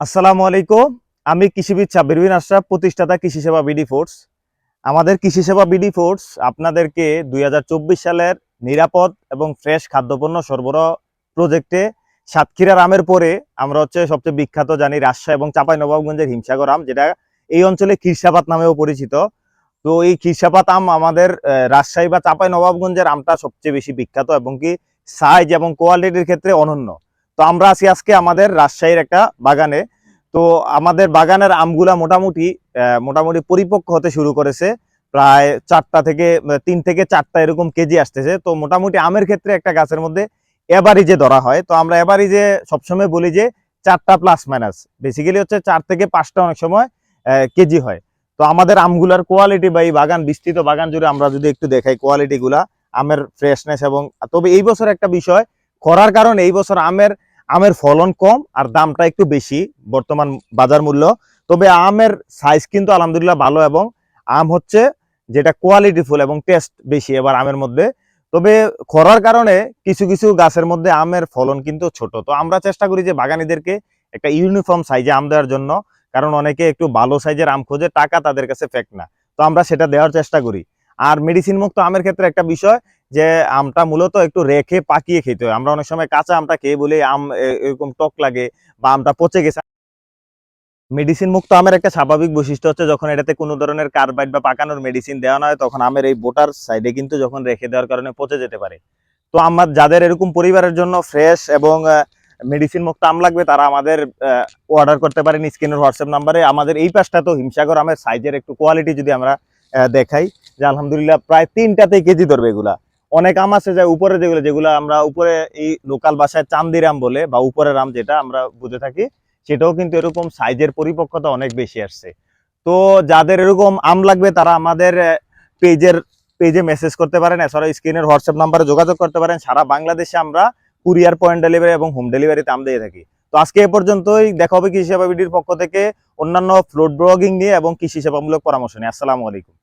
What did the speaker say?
আসসালামু আলাইকুম। আমি কৃষিবিদ সাব্বির বিন আশরাফ, প্রতিষ্ঠাতা কৃষি সেবা বিডি ফোর্স। আমাদের কৃষি সেবা বিডি ফোর্স আপনাদেরকে দুই হাজার চব্বিশ সালের নিরাপদ এবং ফ্রেশ খাদ্যপণ্য সরবরাহ প্রজেক্টে সাতক্ষীরার আমের পরে আমরা হচ্ছে সবচেয়ে বিখ্যাত জানি রাজশাহী এবং চাপাই নবাবগঞ্জের হিমসাগর আম, যেটা এই অঞ্চলে খিরসাপাত নামেও পরিচিত। তো এই খিরসাপাত আম আমাদের রাজশাহী বা চাপাই নবাবগঞ্জের আমটা সবচেয়ে বেশি বিখ্যাত এবং কি সাইজ এবং কোয়ালিটির ক্ষেত্রে অনন্য। তো আমরা আছি আজকে আমাদের রাজশাহীর একটা বাগানে। তো আমাদের বাগানের আমগুলা মোটামুটি মোটামুটি পরিপক্ক হতে শুরু করেছে। প্রায় চারটা থেকে, তিন থেকে চারটা এরকম কেজি আসতেছে। তো মোটামুটি আমের ক্ষেত্রে একটা গাছের মধ্যে এভারেজে ধরা হয়। তো আমরা এভারেজে সবসময় বলি যে চারটা প্লাস মাইনাস বেসিক্যালি হচ্ছে চার থেকে পাঁচটা অনেক সময় কেজি হয়। তো আমাদের আমগুলার কোয়ালিটি বা এই বাগান, বিস্তৃত বাগান জুড়ে আমরা যদি একটু দেখাই কোয়ালিটি গুলা, আমের ফ্রেশনেস এবং, তবে এই বছর একটা বিষয়, খরার কারণে এই বছর আমের আমের ফলন কম আর দামটা একটু বেশি বর্তমান বাজার মূল্য। তবে আমের সাইজ কিন্তু আলহামদুলিল্লাহ ভালো এবং আম হচ্ছে যেটা কোয়ালিটি ফুল এবং টেস্ট বেশি এবার আমের মধ্যে। তবে খরার কারণে কিছু কিছু গাছের মধ্যে আমের ফলন কিন্তু ছোট। তো আমরা চেষ্টা করি যে বাগানিদেরকে একটা ইউনিফর্ম সাইজে আম দেওয়ার জন্য, কারণ অনেকে একটু ভালো সাইজের আম খোঁজে, টাকা তাদের কাছে ফেক না। তো আমরা সেটা দেওয়ার চেষ্টা করি। আর মেডিসিন মুক্ত আমের ক্ষেত্রে একটা বিষয় যে আমটা মূলত একটু রেখে পাকিয়ে খেতে হয়। আমরা অনেক সময় কাঁচা আমটা খেয়ে বলি, আম এরকম টক লাগে বা আমটা পচে গেছে। মেডিসিন মুক্ত আমের একটা স্বাভাবিক বৈশিষ্ট্য হচ্ছে যখন এটাতে কোনো ধরনের কার্বাইড বা পাকানোর মেডিসিন দেওয়া না হয় তখন আমের এই বোটার সাইডে কিন্তু যখন রেখে দেওয়ার কারণে পচে যেতে পারে। তো আমার যাদের এরকম পরিবারের জন্য ফ্রেশ এবং মেডিসিন মুক্ত আম লাগবে, তারা আমাদের অর্ডার করতে পারেন স্ক্রিনের হোয়াটসঅ্যাপ নাম্বারে। আমাদের এই পাশটা তো হিমসাগর আমের সাইজের একটু কোয়ালিটি যদি আমরা দেখাই, যে আলহামদুলিল্লাহ প্রায় তিনটাতে কেজি ধরবে এগুলা। অনেক আম আছে যে উপরে যেগুলো যেগুলো আমরা উপরে এই লোকাল ভাষায় চান্দির আম বলে বা উপরের আম যেটা আমরা বুঝে থাকি, সেটাও কিন্তু এরকম সাইজের পরিপক্কতা অনেক বেশি আসছে। তো যাদের এরকম আম লাগবে, তারা আমাদের পেজের, পেজে মেসেজ করতে পারেন, এছাড়াও স্ক্রিনের হোয়াটসঅ্যাপ নাম্বারে যোগাযোগ করতে পারেন। সারা বাংলাদেশে আমরা কুরিয়ার পয়েন্ট ডেলিভারি এবং হোম ডেলিভারিতে আম দিয়ে থাকি। তো আজকে এ পর্যন্তই। দেখা হবে কৃষি সেবা বিডির পক্ষ থেকে অন্যান্য ফ্রুট ব্লগিং নিয়ে এবং কৃষি সেবামূলক পরামর্শ নিয়ে। আসসালামু আলাইকুম।